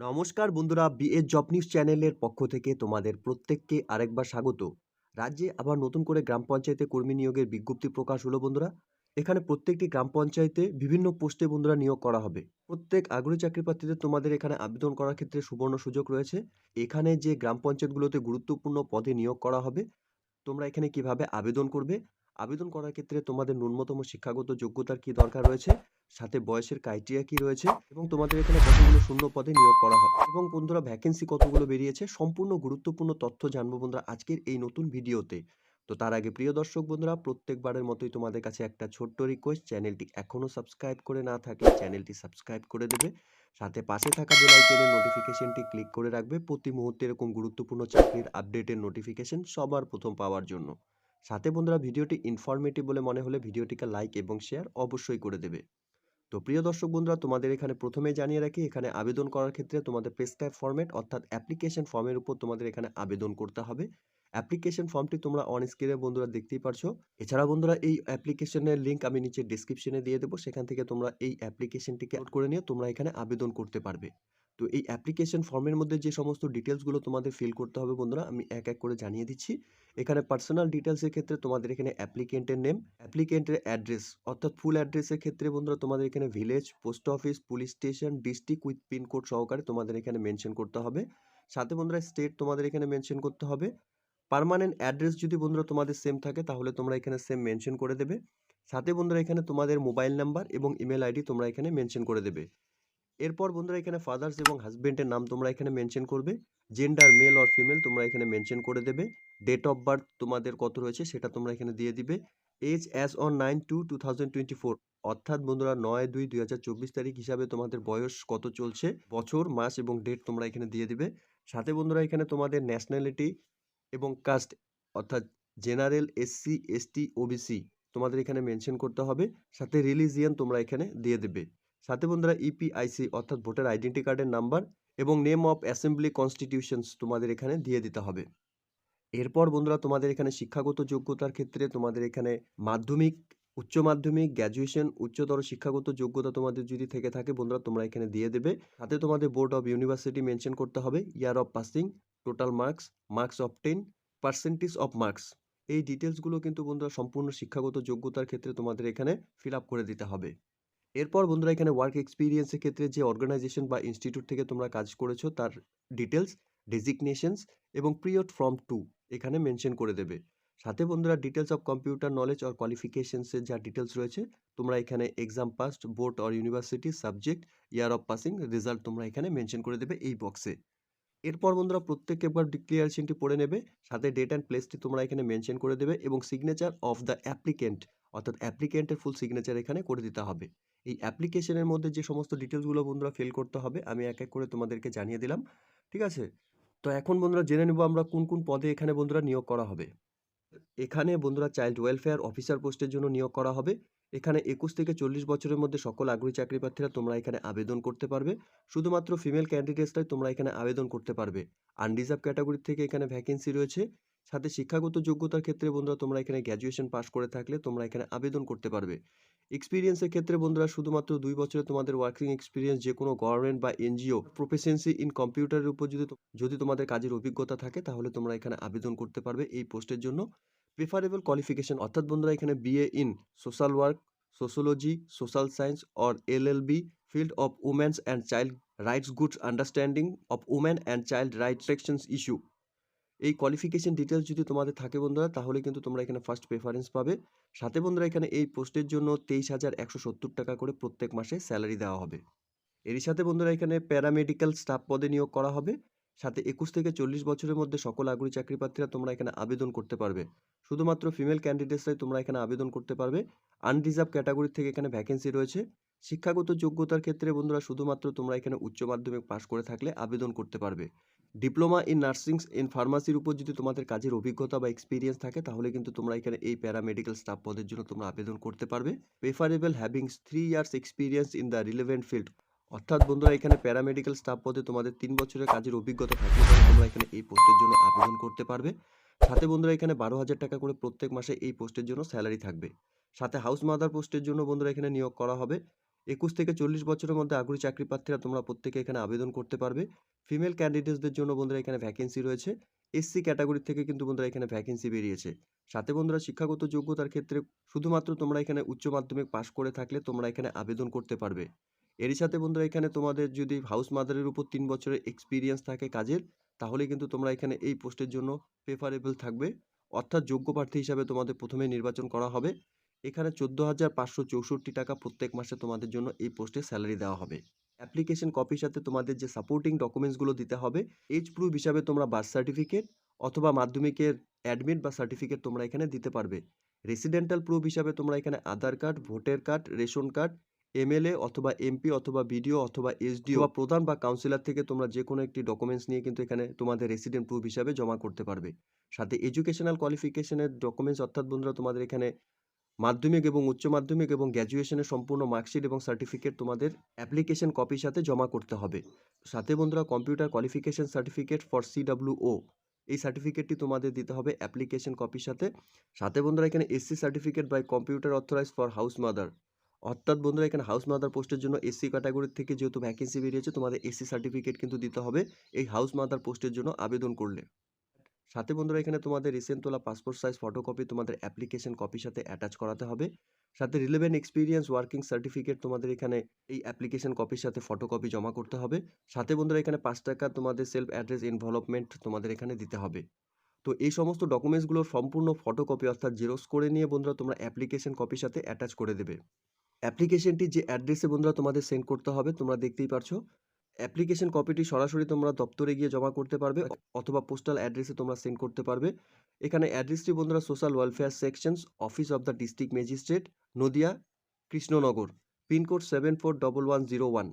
নমস্কার বন্ধুরা BA job news চ্যানেলের পক্ষ থেকে তোমাদের প্রত্যেককে আরেকবার স্বাগত। রাজ্যে আবার নতুন করে গ্রাম পঞ্চায়েতে কর্মী নিয়োগের বিজ্ঞপ্তি প্রকাশ হলো বন্ধুরা। এখানে প্রত্যেকটি গ্রাম পঞ্চায়েতে বিভিন্ন পোস্টে বন্ধুরা নিয়োগ করা হবে। প্রত্যেক আগ্রহী চাকরি প্রার্থীদের তোমাদের এখানে আবেদন করার ক্ষেত্রে সুবর্ণ সুযোগ রয়েছে। এখানে যে গ্রাম পঞ্চায়েতগুলোতে গুরুত্বপূর্ণ পদে নিয়োগ করা হবে, তোমরা এখানে কীভাবে আবেদন করবে? আবেদন করার ক্ষেত্রে তোমাদের ন্যূনতম শিক্ষাগত যোগ্যতার কি দরকার রয়েছে? সাথে বয়সের ক্রাইটেরিয়া কি রয়েছে এবং তোমাদের এখানে কতগুলো শূন্য পদে নিয়োগ করা হবে এবং বন্ধুরা ভ্যাকেন্সি কতগুলো বেরিয়েছে সম্পূর্ণ গুরুত্বপূর্ণ তথ্য জানব বন্ধুরা আজকের এই নতুন ভিডিওতে। তো তার আগে প্রিয় দর্শক বন্ধুরা, প্রত্যেকবারের মতোই তোমাদের কাছে একটা ছোট্ট রিকোয়েস্ট চ্যানেলটি এখনও সাবস্ক্রাইব করে না থাকলে চ্যানেলটি সাবস্ক্রাইব করে দেবে। সাথে পাশে থাকা বেল আইকনের নোটিফিকেশনটি ক্লিক করে রাখবে প্রতি মুহূর্তে এরকম গুরুত্বপূর্ণ চাকরির আপডেটের নোটিফিকেশন সবার প্রথম পাওয়ার জন্য। সাথে বন্ধুরা, ভিডিওটি ইনফরমেটিভ বলে মনে হলে ভিডিওটিকে লাইক এবং শেয়ার অবশ্যই করে দেবে। তো প্রিয় দর্শক বন্ধুরা, তোমাদের এখানে প্রথমে জানিয়ে রাখি, এখানে আবেদন করার ক্ষেত্রে তোমাদের প্রেসক্রাইব ফরম্যাট অর্থাৎ অ্যাপ্লিকেশন ফর্মের উপর তোমাদের এখানে আবেদন করতে হবে। অ্যাপ্লিকেশন ফর্মটি তোমরা অন স্ক্রিনে বন্ধুরা দেখতেই পারছ। এছাড়া বন্ধুরা, এই অ্যাপ্লিকেশনের লিঙ্ক আমি নিচে ডিসক্রিপশনে দিয়ে দেবো। সেখান থেকে তোমরা এই অ্যাপ্লিকেশনটিকে করে নিয়ে তোমরা এখানে আবেদন করতে পারবে। তো এই অ্যাপ্লিকেশন ফর্মের মধ্যে যে সমস্ত ডিটেলসগুলো তোমাদের ফিল করতে হবে বন্ধুরা, আমি এক এক করে জানিয়ে দিচ্ছি। এখানে পার্সোনাল ডিটেলসের ক্ষেত্রে তোমাদের এখানে অ্যাপ্লিকেন্টের নেম অ্যাপ্লিকেন্টের অ্যাড্রেস অর্থাৎ ফুল অ্যাড্রেসের ক্ষেত্রে বন্ধুরা তোমাদের এখানে village post office police station district with pincode সহকারে তোমাদের এখানে মেনশন করতে হবে। সাথে বন্ধুরা স্টেট তোমাদের এখানে মেনশন করতে হবে। পার্মানেন্ট অ্যাড্রেস যদি বন্ধুরা তোমাদের সেম থাকে, তাহলে তোমরা এখানে সেম মেনশন করে দেবে। সাথে বন্ধুরা এখানে তোমাদের মোবাইল নাম্বার এবং ইমেল আইডি তোমরা এখানে মেনশন করে দেবে। এরপর বন্ধুরা এখানে ফাদার্স এবং হাজবেন্ডের নাম তোমরা এখানে মেনশন করবে। জেন্ডার মেল অর ফিমেল তোমরা এখানে মেনশন করে দেবে। ডেট অফ বার্থ তোমাদের কত রয়েছে সেটা তোমরা এখানে দিয়ে দিবে। Age as on nine two two thousand twenty four অর্থাৎ বন্ধুরা নয় দুই দুই হাজার চব্বিশ তারিখ হিসাবে তোমাদের বয়স কত চলছে, বছর, মাস এবং ডেট তোমরা এখানে দিয়ে দিবে। সাথে বন্ধুরা এখানে তোমাদের ন্যাশনালিটি এবং কাস্ট অর্থাৎ জেনারেল এসসি এসটি ওবিসি তোমাদের এখানে মেনশন করতে হবে। সাথে রিলিজিয়ান তোমরা এখানে দিয়ে দেবে। সাথে বন্ধুরা ইপিআইসি অর্থাৎ ভোটার আইডেন্টি কার্ডের নাম্বার এবং নেম অফ অ্যাসেম্বলি কনস্টিটিউশনস তোমাদের এখানে দিয়ে দিতে হবে। এরপর বন্ধুরা তোমাদের এখানে শিক্ষাগত যোগ্যতার ক্ষেত্রে তোমাদের এখানে মাধ্যমিক, উচ্চ মাধ্যমিক গ্র্যাজুয়েশন উচ্চতর শিক্ষাগত যোগ্যতা তোমাদের যদি থেকে থাকে বন্ধুরা তোমরা এখানে দিয়ে দেবে। সাথে তোমাদের বোর্ড অফ ইউনিভার্সিটি মেনশন করতে হবে year of passing total marks marks of ten percentage of marks এই ডিটেলসগুলো কিন্তু বন্ধুরা সম্পূর্ণ শিক্ষাগত যোগ্যতার ক্ষেত্রে তোমাদের এখানে ফিল আপ করে দিতে হবে। এরপর বন্ধুরা এখানে ওয়ার্ক এক্সপিরিয়েন্সের ক্ষেত্রে যে অর্গানাইজেশন বা ইনস্টিটিউট থেকে তোমরা কাজ করেছ, তার ডিটেলস ডেজিগনেশনস এবং পিরিয়ড ফ্রম টু এখানে মেনশন করে দেবে। সাথে বন্ধুরা details of computer knowledge or কোয়ালিফিকেশনসের যা ডিটেলস রয়েছে, তোমরা এখানে exam past board or university subject year of passing result তোমরা এখানে মেনশন করে দেবে এই বক্সে এরপর বন্ধুরা প্রত্যেক একবার ডিক্লিয়ারেশনটি পড়ে নেবে, সাথে ডেট অ্যান্ড প্লেসটি তোমরা এখানে মেনশন করে দেবে এবং সিগনেচার অফ দ্য অ্যাপ্লিকেন্ট অর্থাৎ অ্যাপ্লিকেন্টের ফুল সিগনেচার এখানে করে দিতে হবে। এই অ্যাপ্লিকেশনের মধ্যে যে সমস্ত ডিটেলসগুলো বন্ধুরা ফিল করতে হবে, আমি এক এক করে তোমাদেরকে জানিয়ে দিলাম, ঠিক আছে? তো এখন বন্ধুরা জেনে নেব আমরা কোন কোন পদে এখানে বন্ধুরা নিয়োগ করা হবে। এখানে বন্ধুরা চাইল্ড ওয়েলফেয়ার অফিসার পোস্টের জন্য নিয়োগ করা হবে। এখানে একুশ থেকে চল্লিশ বছরের মধ্যে সকল আগ্রহী চাকরি প্রার্থীরা তোমরা এখানে আবেদন করতে পারবে। শুধুমাত্র ফিমেল ক্যান্ডিডেটসরাই তোমরা এখানে আবেদন করতে পারবে। আনরিজার্ভ ক্যাটাগরি থেকে এখানে ভ্যাকেন্সি রয়েছে। সাথে শিক্ষাগত যোগ্যতার ক্ষেত্রে বন্ধুরা তোমরা এখানে গ্র্যাজুয়েশন পাস করে থাকলে তোমরা এখানে আবেদন করতে পারবে। এক্সপিরিয়েন্সের ক্ষেত্রে বন্ধুরা শুধুমাত্র দুই বছরে তোমাদের ওয়ার্কিং এক্সপিরিয়েন্স যে কোনো গভর্নমেন্ট বা এনজিও প্রফেসেন্সি ইন কম্পিউটারের উপর যদি যদি তোমাদের কাজের অভিজ্ঞতা থাকে তাহলে তোমরা এখানে আবেদন করতে পারবে এই পোস্টের জন্য। প্রেফারেবল কোয়ালিফিকেশন অর্থাৎ বন্ধুরা এখানে BA in social work sociology social science or L L B field of women's and child rights goods understanding of women and child right sections issue এই কোয়ালিফিকেশন ডিটেলস যদি তোমাদের থাকে বন্ধুরা, তাহলে কিন্তু তোমরা এখানে ফার্স্ট প্রেফারেন্স পাবে। সাথে বন্ধুরা, এখানে এই পোস্টের জন্য তেইশ হাজার একশো সত্তর টাকা করে প্রত্যেক মাসে স্যালারি দেওয়া হবে। এরই সাথে বন্ধুরা, এখানে প্যারামেডিক্যাল স্টাফ পদে নিয়োগ করা হবে। সাথে একুশ থেকে চল্লিশ বছরের মধ্যে সকল আগ্রহী চাকরি প্রার্থীরা তোমরা এখানে আবেদন করতে পারবে। শুধুমাত্র ফিমেল ক্যান্ডিডেটসরাই তোমরা এখানে আবেদন করতে পারবে। আনরিজার্ভ ক্যাটাগরি থেকে এখানে ভ্যাকেন্সি রয়েছে। শিক্ষাগত যোগ্যতার ক্ষেত্রে বন্ধুরা, শুধুমাত্র তোমরা এখানে উচ্চ মাধ্যমিক পাশ করে থাকলে আবেদন করতে পারবে। ডিপ্লোমা ইন নার্সিং ইন ফার্মাসির উপর যদি তোমাদের কাজের অভিজ্ঞতা বা এক্সপিরিয়েন্স থাকে, তাহলে কিন্তু তোমরা এখানে এই প্যারামেডিক্যাল স্টাফ পদের জন্য তোমরা আবেদন করতে পারবে। Preferable having three years experience in the relevant field অর্থাৎ বন্ধুরা, এখানে প্যারামেডিক্যাল স্টাফ পদে তোমাদের তিন বছরের কাজের অভিজ্ঞতা থাকলে তোমরা এখানে এই পোস্টের জন্য আবেদন করতে পারবে। সাথে বন্ধুরা, এখানে বারো হাজার টাকা করে প্রত্যেক মাসে এই পোস্টের জন্য স্যালারি থাকবে। সাথে হাউস মাদার পোস্টের জন্য বন্ধুরা, এখানে নিয়োগ করা হবে। একুশ থেকে চল্লিশ বছরের মধ্যে আগ্রহী চাকরি প্রার্থীরা তোমরা প্রত্যেকে এখানে আবেদন করতে পারবে। ফিমেল ক্যান্ডিডেটসদের জন্য বন্ধুরা এখানে ভ্যাকেন্সি রয়েছে। এসসি ক্যাটাগরি থেকে কিন্তু বন্ধুরা এখানে ভ্যাকেন্সি বেরিয়েছে। সাথে বন্ধুরা শিক্ষাগত যোগ্যতার ক্ষেত্রে শুধুমাত্র তোমরা এখানে উচ্চ মাধ্যমিক পাশ করে থাকলে তোমরা এখানে আবেদন করতে পারবে। এরই সাথে বন্ধুরা এখানে তোমাদের যদি হাউস মাদারের উপর তিন বছরের এক্সপিরিয়েন্স থাকে কাজের, তাহলে কিন্তু তোমরা এখানে এই পোস্টের জন্য প্রেফারেবল থাকবে। অর্থাৎ যোগ্য প্রার্থী হিসাবে তোমাদের প্রথমে নির্বাচন করা হবে। এখানে চোদ্দ হাজার পাঁচশো চৌষট্টি টাকা প্রত্যেক মাসে তোমাদের জন্য এই পোস্টে স্যালারি দেওয়া হবে। অ্যাপ্লিকেশন কপির সাথে তোমাদের যে সাপোর্টিং ডকুমেন্টসগুলো দিতে হবে এজ প্রুফ হিসাবে তোমরা বার্থ সার্টিফিকেট অথবা মাধ্যমিকের অ্যাডমিট বা সার্টিফিকেট তোমরা এখানে দিতে পারবে। রেসিডেন্টাল প্রুফ হিসাবে তোমরা এখানে Aadhaar card voter card ration card MLA অথবা এমপি অথবা বিডিও অথবা এসডিও বা প্রধান বা কাউন্সিলর থেকে তোমরা যে কোনো একটি ডকুমেন্টস নিয়ে কিন্তু এখানে তোমাদের রেসিডেন্ট প্রুফ হিসাবে জমা করতে পারবে। সাথে এডুকেশনাল কোয়ালিফিকেশনের ডকুমেন্টস অর্থাৎ বন্ধুরা তোমাদের এখানে মাধ্যমিক এবং উচ্চ মাধ্যমিক এবং গ্র্যাজুয়েশনের সম্পূর্ণ মার্কশিট এবং সার্টিফিকেট তোমাদের অ্যাপ্লিকেশন কপির সাথে জমা করতে হবে। সাথে বন্ধুরা computer qualification certificate for CWO এই সার্টিফিকেটটি তোমাদের দিতে হবে অ্যাপ্লিকেশন কপির সাথে। সাথে বন্ধুরা এখানে SC certificate by computer authorize for house mother অর্থাৎ বন্ধুরা এখানে হাউস মাদার পোস্টের জন্য এসসি ক্যাটাগরির থেকে যেহেতু ভ্যাকেন্সি বেরিয়েছে, তোমাদের এসসি সার্টিফিকেট কিন্তু দিতে হবে। এই হাউস মাদার পোস্টের জন্য আবেদন করলে। সাথে বন্ধুরা, এখানে তোমাদের রিসেন্ট তোলা পাসপোর্ট সাইজ ফটোকপি তোমাদের অ্যাপ্লিকেশন কপির সাথে অ্যাটাচ করাতে হবে। সাথে রিলেভেন্ট এক্সপিরিয়েন্স ওয়ার্কিং সার্টিফিকেট তোমাদের এখানে এই অ্যাপ্লিকেশন কপির সাথে ফটোকপি জমা করতে হবে। সাথে বন্ধুরা, এখানে পাঁচ টাকা তোমাদের সেলফ অ্যাড্রেস ইনভলভমেন্ট তোমাদের এখানে দিতে হবে। তো এই সমস্ত ডকুমেন্টসগুলোর সম্পূর্ণ ফটোকপি অর্থাৎ জেরক্স করে নিয়ে বন্ধুরা, তোমরা অ্যাপ্লিকেশন কপির সাথে অ্যাটাচ করে দেবে। অ্যাপ্লিকেশনটি যে অ্যাড্রেসে বন্ধুরা, তোমাদের সেন্ড করতে হবে, তোমরা দেখতেই পারছ। অ্যাপ্লিকেশন কপিটি সরাসরি তোমরা দপ্তরে গিয়ে জমা করতে পারবে অথবা পোস্টাল অ্যাড্রেসে তোমরা সেন্ড করতে পারবে। এখানে অ্যাড্রেসটি বন্ধুরা social welfare sections office of the district magistrate Nadia, Krishnanagar, pin code seven four double one zero one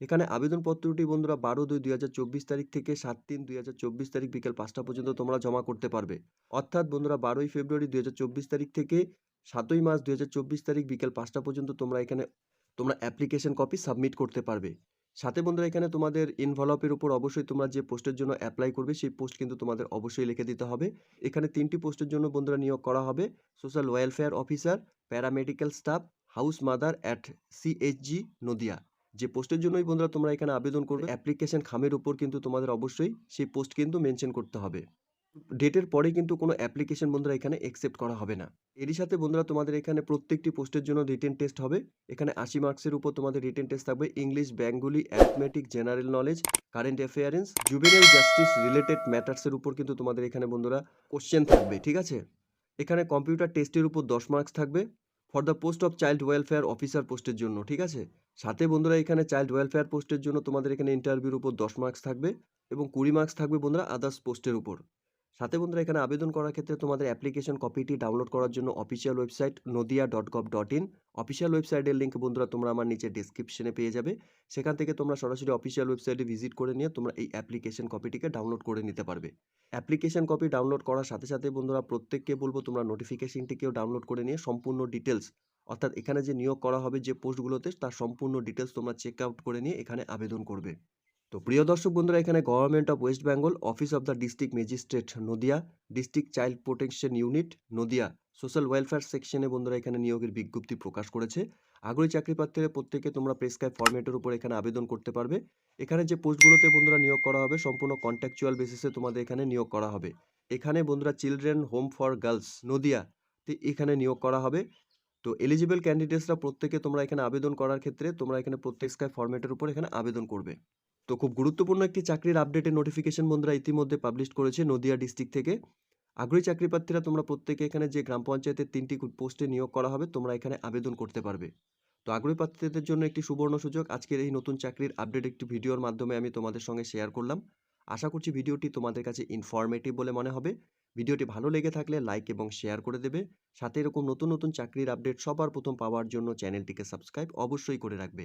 এখানে আবেদনপত্রটি বন্ধুরা বারো দুই দুই হাজার চব্বিশ তারিখ থেকে সাত তিন দুই হাজার চব্বিশ তারিখ বিকেল পাঁচটা পর্যন্ত তোমরা জমা করতে পারবে। অর্থাৎ বন্ধুরা বারোই ফেব্রুয়ারি দুই হাজার চব্বিশ তারিখ থেকে সাতই মার্চ দুই হাজার চব্বিশ তারিখ বিকেল পাঁচটা পর্যন্ত তোমরা এখানে, তোমরা অ্যাপ্লিকেশন কপি সাবমিট করতে পারবে। সাথে বন্ধুরা, এখানে তোমাদের ইনভলপের উপর অবশ্যই তোমরা যে পোস্টের জন্য অ্যাপ্লাই করবে, সেই পোস্ট কিন্তু তোমাদের অবশ্যই লিখে দিতে হবে। এখানে তিনটি পোস্টের জন্য বন্ধুরা নিয়োগ করা হবে। Social welfare officer paramedical staff house mother at CHG Nadia. যে পোস্টের জন্যই বন্ধুরা তোমরা এখানে আবেদন করবে অ্যাপ্লিকেশন খামের উপর কিন্তু তোমাদের অবশ্যই সেই পোস্ট কিন্তু মেনশন করতে হবে। ডেটের পরে কিন্তু কোনো অ্যাপ্লিকেশন বন্ধুরা এখানে অ্যাকসেপ্ট করা হবে না। এরই সাথে বন্ধুরা তোমাদের এখানে প্রত্যেকটি পোস্টের জন্য রিটেন টেস্ট হবে। এখানে আশি মার্কসের উপর তোমাদের রিটেন টেস্ট থাকবে। English Bengali arithmetic general knowledge current affairs juvenile justice related ম্যাটার্সের উপর কিন্তু তোমাদের এখানে বন্ধুরা কোশ্চেন থাকবে, ঠিক আছে? এখানে কম্পিউটার টেস্টের উপর দশ মার্কস থাকবে for the post of child welfare officer পোস্টের জন্য, ঠিক আছে? সাথে বন্ধুরা এখানে চাইল্ড ওয়েলফেয়ার পোস্টের জন্য তোমাদের এখানে ইন্টারভিউর উপর দশ মার্কস থাকবে এবং কুড়ি মার্কস থাকবে বন্ধুরা আদার্স পোস্টের উপর। সাথে বন্ধুরা এখানে আবেদন করার ক্ষেত্রে তোমাদের অ্যাপ্লিকেশন কপিটি ডাউনলোড করার জন্য official website Nadia dot gov dot in official ওয়েবসাইটের লিঙ্ক বন্ধুরা তোমরা আমার নিচে ডিসক্রিপশনে পেয়ে যাবে। সেখান থেকে তোমরা সরাসরি অফিসিয়াল ওয়েবসাইটে ভিজিট করে নিয়ে তোমরা এই অ্যাপ্লিকেশন কপিটিকে ডাউনলোড করে নিতে পারবে। অ্যাপ্লিকেশন কপি ডাউনলোড করার সাথে সাথে বন্ধুরা প্রত্যেককে বলব তোমরা নোটিফিকেশনটিকেও ডাউনলোড করে নিয়ে সম্পূর্ণ ডিটেলস অর্থাৎ এখানে যে নিয়োগ করা হবে যে পোস্টগুলোতে তার সম্পূর্ণ ডিটেলস তোমরা চেক আউট করে নিয়ে এখানে আবেদন করবে। তো প্রিয় দর্শক বন্ধুরা, এখানে government of West Bengal office of the district magistrate Nadia. District child protection unit Nadia. Social welfare সেকশনে বন্ধুরা, এখানে নিয়োগের বিজ্ঞপ্তি প্রকাশ করেছে। আগ্রহী চাকরি প্রার্থীরা প্রত্যেকে তোমরা প্রেসক্রাইব ফরম্যাটের উপর এখানে আবেদন করতে পারবে। এখানে যে পোস্টগুলোতে বন্ধুরা নিয়োগ করা হবে, সম্পূর্ণ কন্ট্যাকচুয়াল বেসিসে তোমাদের এখানে নিয়োগ করা হবে। এখানে বন্ধুরা children home for girls Nadia তে এখানে নিয়োগ করা হবে। তো এলিজিবল ক্যান্ডিডেটসরা প্রত্যেকে তোমরা এখানে আবেদন করার ক্ষেত্রে তোমরা এখানে প্রত্যেক স্কাই ফরম্যাটের উপর এখানে আবেদন করবে। তো খুব গুরুত্বপূর্ণ একটি চাকরির আপডেটের নোটিফিকেশন বন্ধুরা ইতিমধ্যে পাবলিশ করেছে নদিয়া ডিস্ট্রিক্ট থেকে। আগ্রহী চাকরি প্রার্থীরা তোমরা প্রত্যেকে এখানে যে গ্রাম পঞ্চায়েতের তিনটি পোস্টে নিয়োগ করা হবে, তোমরা এখানে আবেদন করতে পারবে। তো আগ্রহী প্রার্থীদের জন্য একটি সুবর্ণ সুযোগ, আজকের এই নতুন চাকরির আপডেট একটি ভিডিওর মাধ্যমে আমি তোমাদের সঙ্গে শেয়ার করলাম। আশা করছি ভিডিওটি তোমাদের কাছে ইনফরমেটিভ বলে মনে হবে। ভিডিওটি ভালো লেগে থাকলে লাইক এবং শেয়ার করে দেবে। সাথে এরকম নতুন নতুন চাকরির আপডেট সবার প্রথম পাওয়ার জন্য চ্যানেলটিকে সাবস্ক্রাইব অবশ্যই করে রাখবে।